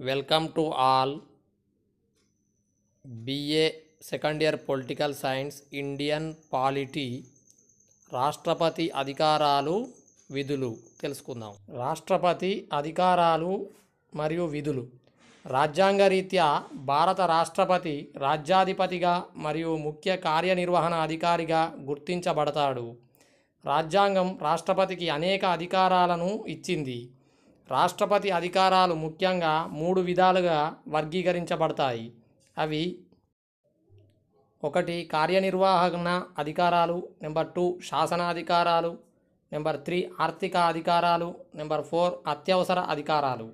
Welcome to all. BA second year political science Indian polity రాష్ట్రపతి అధికారాలు విధులు తెలుసుకుందాం. రాష్ట్రపతి అధికారాలు మరియు విధులు. రాజ్యాంగ రీత్యా భారత రాష్ట్రపతి రాజ్యాధిపతిగా మరియు ముఖ్య కార్యనిర్వహణ అధికారిగా గుర్తించబడతాడు. రాజ్యాంగం రాష్ట్రపతికి అనేక అధికారాలను ఇచ్చింది. రాష్ట్రపతి అధికారాలు ముఖ్యంగా మూడు విధాలుగా వర్గీకరించబడతాయి. అవి ఒకటి కార్యనిర్వహణ అధికారాలు నెంబర్ టూ శాసనాధికారాలు నెంబర్ త్రీ ఆర్థిక అధికారాలు నెంబర్ ఫోర్ అత్యవసర అధికారాలు.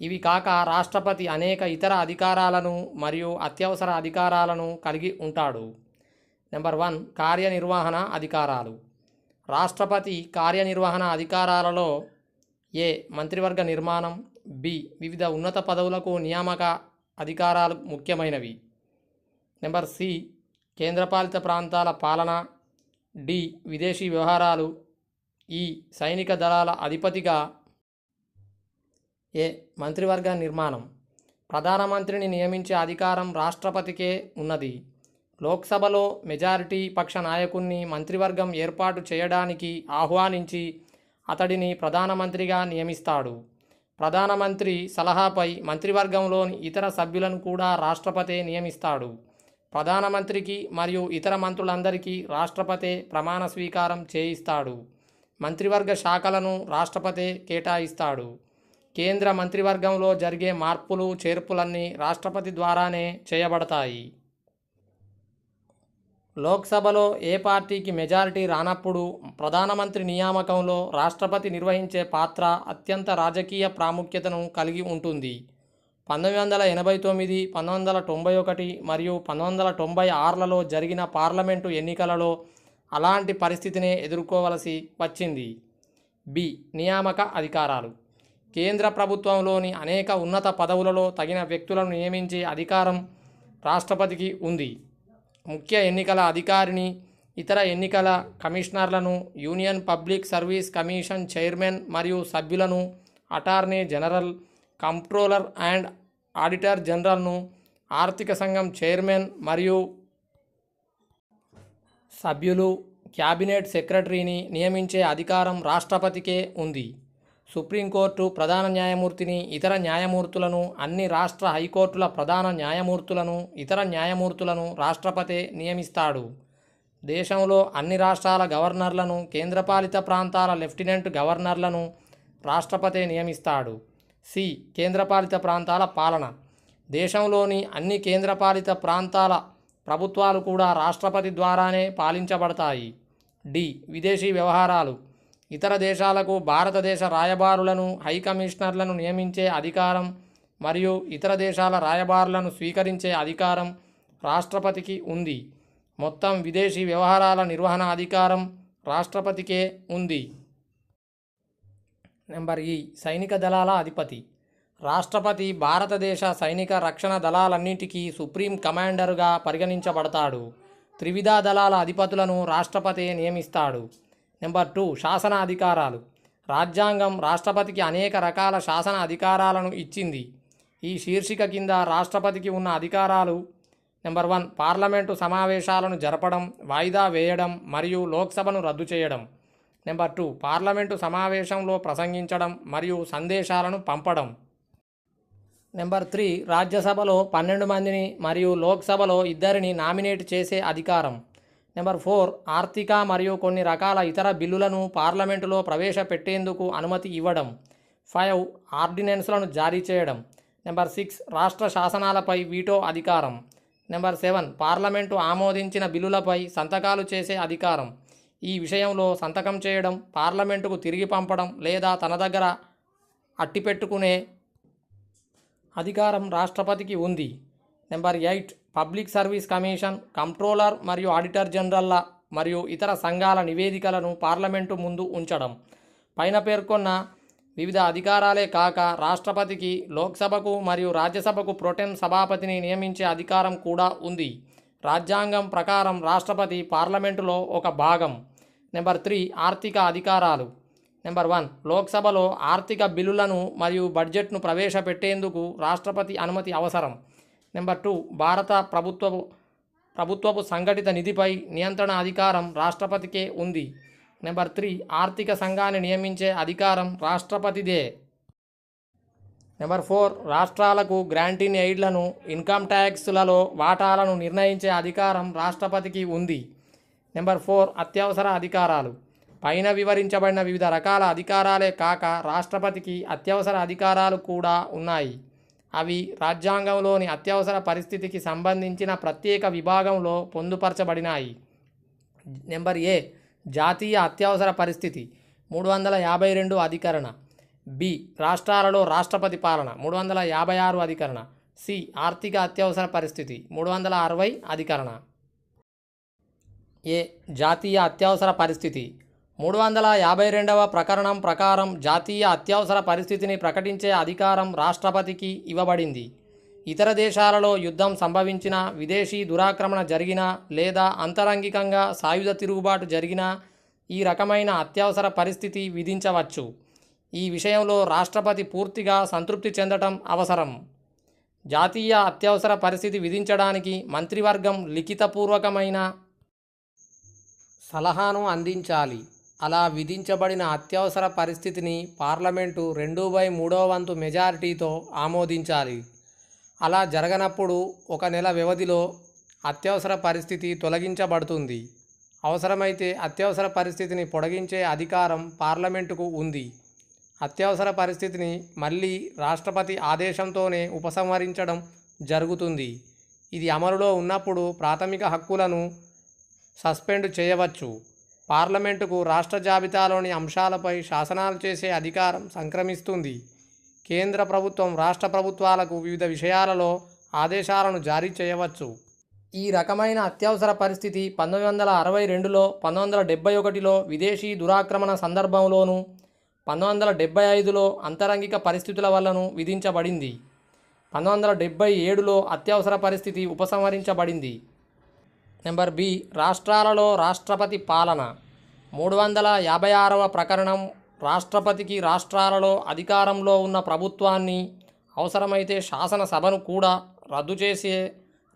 ఇవి కాక రాష్ట్రపతి అనేక ఇతర అధికారాలను మరియు అత్యవసర అధికారాలను కలిగి ఉంటాడు. నెంబర్ వన్ కార్యనిర్వహణ అధికారాలు. రాష్ట్రపతి కార్యనిర్వహణ అధికారాలలో ఏ మంత్రివర్గ నిర్మాణం. బి వివిధ ఉన్నత పదవులకు నియామక అధికారాలు ముఖ్యమైనవి. నెంబర్ సి కేంద్రపాలిత ప్రాంతాల పాలన. డి విదేశీ వ్యవహారాలు. ఈ సైనిక దళాల అధిపతిగా. ఏ మంత్రివర్గ నిర్మాణం. ప్రధానమంత్రిని నియమించే అధికారం రాష్ట్రపతికే ఉన్నది. లోక్సభలో మెజారిటీ పక్ష నాయకుణ్ణి మంత్రివర్గం ఏర్పాటు చేయడానికి ఆహ్వానించి అతడిని ప్రధానమంత్రిగా నియమిస్తాడు. ప్రధానమంత్రి సలహాపై మంత్రివర్గంలోని ఇతర సభ్యులను కూడా రాష్ట్రపతే నియమిస్తాడు. ప్రధానమంత్రికి మరియు ఇతర మంత్రులందరికీ రాష్ట్రపతే ప్రమాణ స్వీకారం చేయిస్తాడు. మంత్రివర్గ శాఖలను రాష్ట్రపతే కేటాయిస్తాడు. కేంద్ర మంత్రివర్గంలో జరిగే మార్పులు చేర్పులన్నీ రాష్ట్రపతి ద్వారానే చేయబడతాయి. లోక్సభలో ఏ పార్టీకి మెజారిటీ రానప్పుడు ప్రధానమంత్రి నియామకంలో రాష్ట్రపతి నిర్వహించే పాత్ర అత్యంత రాజకీయ ప్రాముఖ్యతను కలిగి ఉంటుంది. పంతొమ్మిది వందల ఎనభై తొమ్మిది పంతొమ్మిది వందల తొంభై ఒకటి మరియు పంతొమ్మిది వందల తొంభై ఆరులలో జరిగిన పార్లమెంటు ఎన్నికలలో అలాంటి పరిస్థితినే ఎదుర్కోవలసి వచ్చింది. బి. నియామక అధికారాలు. కేంద్ర ప్రభుత్వంలోని అనేక ఉన్నత పదవులలో తగిన వ్యక్తులను నియమించే అధికారం రాష్ట్రపతికి ఉంది. ముఖ్య ఎన్నికల అధికారిని ఇతర ఎన్నికల కమిషనర్లను union public service commission chairman మరియు సభ్యులను attorney general comptroller and auditor జనరల్ను ఆర్థిక సంఘం చైర్మన్ మరియు సభ్యులు క్యాబినెట్ సెక్రటరీని నియమించే అధికారం రాష్ట్రపతికే ఉంది. సుప్రీంకోర్టు ప్రధాన న్యాయమూర్తిని ఇతర న్యాయమూర్తులను అన్ని రాష్ట్ర హైకోర్టుల ప్రధాన న్యాయమూర్తులను ఇతర న్యాయమూర్తులను రాష్ట్రపతే నియమిస్తాడు. దేశంలో అన్ని రాష్ట్రాల గవర్నర్లను కేంద్రపాలిత ప్రాంతాల లెఫ్టినెంట్ గవర్నర్లను రాష్ట్రపతే నియమిస్తాడు. సి. కేంద్రపాలిత ప్రాంతాల పాలన. దేశంలోని అన్ని కేంద్రపాలిత ప్రాంతాల ప్రభుత్వాలు కూడా రాష్ట్రపతి ద్వారానే పాలించబడతాయి. డి. విదేశీ వ్యవహారాలు. ఇతర దేశాలకు భారతదేశ రాయబారులను హై కమిషనర్లను నియమించే అధికారం మరియు ఇతర దేశాల రాయబారులను స్వీకరించే అధికారం రాష్ట్రపతికి ఉంది. మొత్తం విదేశీ వ్యవహారాల నిర్వహణ అధికారం రాష్ట్రపతికే ఉంది. నెంబర్ ఈ. సైనిక దళాల అధిపతి. రాష్ట్రపతి భారతదేశ సైనిక రక్షణ దళాలన్నింటికీ సుప్రీం కమాండర్గా పరిగణించబడతాడు. త్రివిధ దళాల అధిపతులను రాష్ట్రపతి నియమిస్తాడు. నెంబర్ టూ శాసన అధికారాలు రాజ్యాంగం రాష్ట్రపతికి అనేక రకాల శాసన అధికారాలను ఇచ్చింది. ఈ శీర్షిక కింద రాష్ట్రపతికి ఉన్న అధికారాలు నెంబర్ వన్ పార్లమెంటు సమావేశాలను జరపడం వాయిదా వేయడం మరియు లోక్సభను రద్దు చేయడం. నెంబర్ టూ పార్లమెంటు సమావేశంలో ప్రసంగించడం మరియు సందేశాలను పంపడం. నెంబర్ త్రీ రాజ్యసభలో పన్నెండు మందిని మరియు లోక్సభలో ఇద్దరిని నామినేట్ చేసే అధికారం. నెంబర్ ఫోర్ ఆర్థిక మరియు కొన్ని రకాల ఇతర బిల్లులను పార్లమెంటులో ప్రవేశపెట్టేందుకు అనుమతి ఇవ్వడం. ఫైవ్ ఆర్డినెన్స్లను జారీ చేయడం. నెంబర్ సిక్స్ రాష్ట్ర శాసనాలపై వీటో అధికారం. నెంబర్ సెవెన్ పార్లమెంటు ఆమోదించిన బిల్లులపై సంతకాలు చేసే అధికారం. ఈ విషయంలో సంతకం చేయడం పార్లమెంటుకు తిరిగి పంపడం లేదా తన దగ్గర అట్టిపెట్టుకునే అధికారం రాష్ట్రపతికి ఉంది. Number eight public service commission controller మరియు ఆడిటర్ జనరల్ల మరియు ఇతర సంఘాల నివేదికలను పార్లమెంటు ముందు ఉంచడం. పైన పేర్కొన్న వివిధ అధికారాలే కాక రాష్ట్రపతికి లోక్సభకు మరియు రాజ్యసభకు ప్రొటెన్ సభాపతిని నియమించే అధికారం కూడా ఉంది. రాజ్యాంగం ప్రకారం రాష్ట్రపతి పార్లమెంటులో ఒక భాగం. నెంబర్ త్రీ ఆర్థిక అధికారాలు. నెంబర్ వన్ లోక్సభలో ఆర్థిక బిల్లులను మరియు బడ్జెట్ను ప్రవేశపెట్టేందుకు రాష్ట్రపతి అనుమతి అవసరం. నెంబర్ టూ భారత ప్రభుత్వపు ప్రభుత్వపు సంఘటిత నిధిపై నియంత్రణ అధికారం రాష్ట్రపతికే ఉంది. నెంబర్ త్రీ ఆర్థిక సంఘాన్ని నియమించే అధికారం రాష్ట్రపతిదే. నెంబర్ ఫోర్ రాష్ట్రాలకు గ్రాంటీన్ ఎయిడ్లను ఇన్కమ్ ట్యాక్స్లలో వాటాలను నిర్ణయించే అధికారం రాష్ట్రపతికి ఉంది. నెంబర్ ఫోర్ అత్యవసర అధికారాలు. పైన వివరించబడిన వివిధ రకాల అధికారాలే కాక రాష్ట్రపతికి అత్యవసర అధికారాలు కూడా ఉన్నాయి. అవి రాజ్యాంగంలోని అత్యవసర పరిస్థితికి సంబంధించిన ప్రత్యేక విభాగంలో పొందుపరచబడినాయి. నెంబర్ ఏ. జాతీయ అత్యవసర పరిస్థితి. మూడు వందల యాభై రెండు అధికరణ. బి. రాష్ట్రాలలో రాష్ట్రపతి పాలన. మూడు వందల యాభై ఆరు అధికరణ. సి. ఆర్థిక అత్యవసర పరిస్థితి. మూడు వందల అరవై అధికరణ. ఏ. జాతీయ అత్యవసర పరిస్థితి. మూడు వందల యాభై రెండవ ప్రకరణం ప్రకారం జాతీయ అత్యవసర పరిస్థితిని ప్రకటించే అధికారం రాష్ట్రపతికి ఇవ్వబడింది. ఇతర దేశాలలో యుద్ధం సంభవించిన విదేశీ దురాక్రమణ జరిగినా లేదా అంతరంగికంగా సాయుధ తిరుగుబాటు జరిగినా ఈ రకమైన అత్యవసర పరిస్థితి విధించవచ్చు. ఈ విషయంలో రాష్ట్రపతి పూర్తిగా సంతృప్తి చెందటం అవసరం. జాతీయ అత్యవసర పరిస్థితి విధించడానికి మంత్రివర్గం లిఖితపూర్వకమైన సలహాను అందించాలి. అలా విధించబడిన అత్యవసర పరిస్థితిని పార్లమెంటు రెండు బై మూడో వంతు మెజారిటీతో ఆమోదించాలి. అలా జరగనప్పుడు ఒక నెల వ్యవధిలో అత్యవసర పరిస్థితి తొలగించబడుతుంది. అవసరమైతే అత్యవసర పరిస్థితిని పొడిగించే అధికారం పార్లమెంటుకు ఉంది. అత్యవసర పరిస్థితిని మళ్ళీ రాష్ట్రపతి ఆదేశంతోనే ఉపసంహరించడం జరుగుతుంది. ఇది అమలులో ఉన్నప్పుడు ప్రాథమిక హక్కులను సస్పెండ్ చేయవచ్చు. పార్లమెంటుకు రాష్ట్ర జాబితాలోని అంశాలపై శాసనాలు చేసే అధికారం సంక్రమిస్తుంది. కేంద్ర ప్రభుత్వం రాష్ట్ర ప్రభుత్వాలకు వివిధ విషయాలలో ఆదేశాలను జారీ చేయవచ్చు. ఈ రకమైన అత్యవసర పరిస్థితి పంతొమ్మిది వందల అరవై రెండులో పంతొమ్మిది వందల డెబ్బై ఒకటిలో విదేశీ దురాక్రమణ సందర్భంలోనూ పంతొమ్మిది వందల డెబ్బై ఐదులో అంతరంగిక పరిస్థితుల వల్లను విధించబడింది. పంతొమ్మిది వందల డెబ్బై ఏడులో అత్యవసర పరిస్థితి ఉపసంహరించబడింది. నెంబర్ బి రాష్ట్రాలలో రాష్ట్రపతి పాలన. మూడు వందల యాభై ఆరవ ప్రకరణం రాష్ట్రపతికి రాష్ట్రాలలో అధికారంలో ఉన్న ప్రభుత్వాన్ని అవసరమైతే శాసనసభను కూడా రద్దు చేసే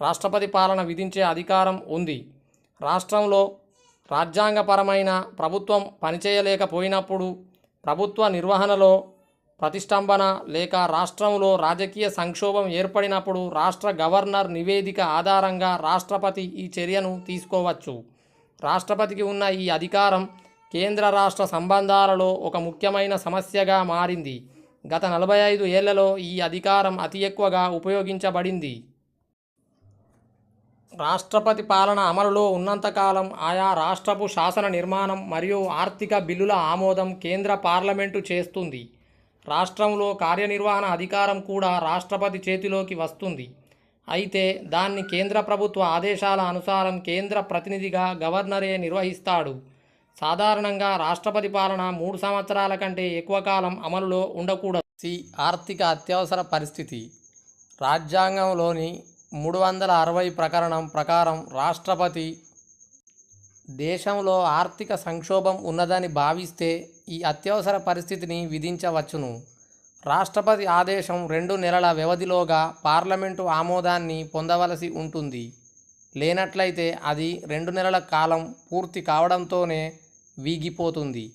రాష్ట్రపతి పాలన విధించే అధికారం ఉంది. రాష్ట్రంలో రాజ్యాంగపరమైన ప్రభుత్వం పనిచేయలేకపోయినప్పుడు ప్రభుత్వ నిర్వహణలో ప్రతిష్టంభన లేక రాష్ట్రంలో రాజకీయ సంక్షోభం ఏర్పడినప్పుడు రాష్ట్ర గవర్నర్ నివేదిక ఆధారంగా రాష్ట్రపతి ఈ చర్యను తీసుకోవచ్చు. రాష్ట్రపతికి ఉన్న ఈ అధికారం కేంద్ర రాష్ట్ర సంబంధాలలో ఒక ముఖ్యమైన సమస్యగా మారింది. గత నలభై ఐదు ఏళ్ళలో ఈ అధికారం అతి ఎక్కువగా ఉపయోగించబడింది. రాష్ట్రపతి పాలన అమలులో ఉన్నంతకాలం ఆయా రాష్ట్రపు శాసన నిర్మాణం మరియు ఆర్థిక బిల్లుల ఆమోదం కేంద్ర పార్లమెంటు చేస్తుంది. రాష్ట్రంలో కార్యనిర్వహణ అధికారం కూడా రాష్ట్రపతి చేతిలోకి వస్తుంది. అయితే దాన్ని కేంద్ర ప్రభుత్వ ఆదేశాల అనుసారం కేంద్ర ప్రతినిధిగా గవర్నరే నిర్వహిస్తాడు. సాధారణంగా రాష్ట్రపతి పాలన మూడు సంవత్సరాల కంటే ఎక్కువ కాలం అమలులో ఉండకూడదు. సి. ఆర్థిక అత్యవసర పరిస్థితి. రాజ్యాంగంలోని మూడు వందల అరవై ప్రకరణం ప్రకారం రాష్ట్రపతి దేశంలో ఆర్థిక సంక్షోభం ఉన్నదని భావిస్తే ఈ అత్యవసర పరిస్థితిని విధించవచ్చును. రాష్ట్రపతి ఆదేశం రెండు నెలల వ్యవధిలోగా పార్లమెంటు ఆమోదాన్ని పొందవలసి ఉంటుంది. లేనట్లయితే అది రెండు నెలల కాలం పూర్తి కావడంతోనే వీగిపోతుంది.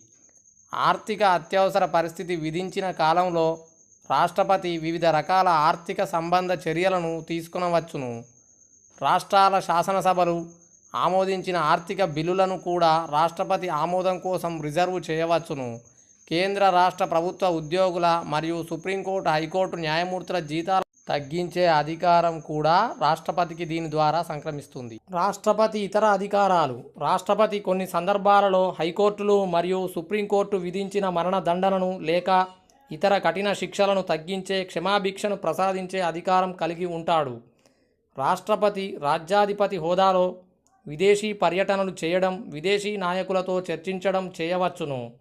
ఆర్థిక అత్యవసర పరిస్థితి విధించిన కాలంలో రాష్ట్రపతి వివిధ రకాల ఆర్థిక సంబంధ చర్యలను తీసుకునవచ్చును. రాష్ట్రాల శాసనసభలు ఆమోదించిన ఆర్థిక బిల్లులను కూడా రాష్ట్రపతి ఆమోదం కోసం రిజర్వ్ చేయవచ్చును. కేంద్ర రాష్ట్ర ప్రభుత్వ ఉద్యోగుల మరియు సుప్రీంకోర్టు హైకోర్టు న్యాయమూర్తుల జీతాలు తగ్గించే అధికారం కూడా రాష్ట్రపతికి దీని ద్వారా సంక్రమిస్తుంది. రాష్ట్రపతి ఇతర అధికారాలు రాష్ట్రపతి కొన్ని సందర్భాలలో హైకోర్టులు మరియు సుప్రీంకోర్టు విధించిన మరణ దండనను లేక ఇతర కఠిన శిక్షలను తగ్గించే క్షమాభిక్షను ప్రసాదించే అధికారం కలిగి ఉంటాడు. రాష్ట్రపతి రాజ్యాధిపతి హోదాలో విదేశీ పర్యటనలు చేయడం విదేశీ నాయకులతో చర్చించడం చేయవచ్చును.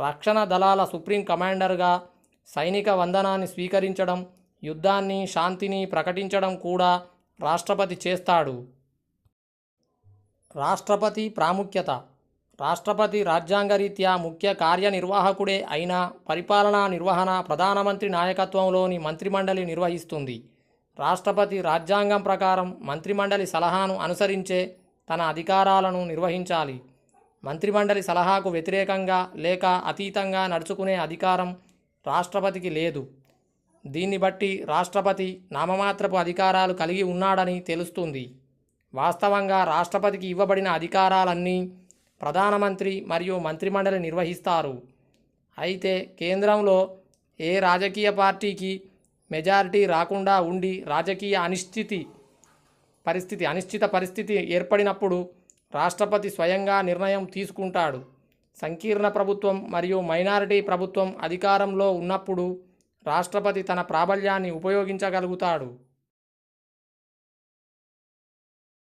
రక్షణ దళాల సుప్రీం కమాండర్గా సైనిక వందనాన్ని స్వీకరించడం యుద్ధాన్ని శాంతిని ప్రకటించడం కూడా రాష్ట్రపతి చేస్తాడు. రాష్ట్రపతి ప్రాముఖ్యత. రాష్ట్రపతి రాజ్యాంగరీత్యా ముఖ్య కార్యనిర్వాహకుడే అయినా పరిపాలనా నిర్వహణ ప్రధానమంత్రి నాయకత్వంలోని మంత్రిమండలి నిర్వహిస్తుంది. రాష్ట్రపతి రాజ్యాంగం ప్రకారం మంత్రిమండలి సలహాను అనుసరించే తన అధికారాలను నిర్వహించాలి. మంత్రిమండలి సలహాకు వ్యతిరేకంగా లేక అతీతంగా నడుచుకునే అధికారం రాష్ట్రపతికి లేదు. దీన్ని బట్టి రాష్ట్రపతి నామమాత్రపు అధికారాలు కలిగి ఉన్నాడని తెలుస్తుంది. వాస్తవంగా రాష్ట్రపతికి ఇవ్వబడిన అధికారాలన్నీ ప్రధానమంత్రి మరియు మంత్రిమండలి నిర్వహిస్తారు. అయితే కేంద్రంలో ఏ రాజకీయ పార్టీకి మెజారిటీ రాకుండా ఉండి రాజకీయ అనిశ్చితి పరిస్థితి అనిశ్చిత పరిస్థితి ఏర్పడినప్పుడు రాష్ట్రపతి స్వయంగా నిర్ణయం తీసుకుంటాడు. సంకీర్ణ ప్రభుత్వం మరియు మైనారిటీ ప్రభుత్వం అధికారంలో ఉన్నప్పుడు రాష్ట్రపతి తన ప్రాబల్యాన్ని ఉపయోగించగలుగుతాడు.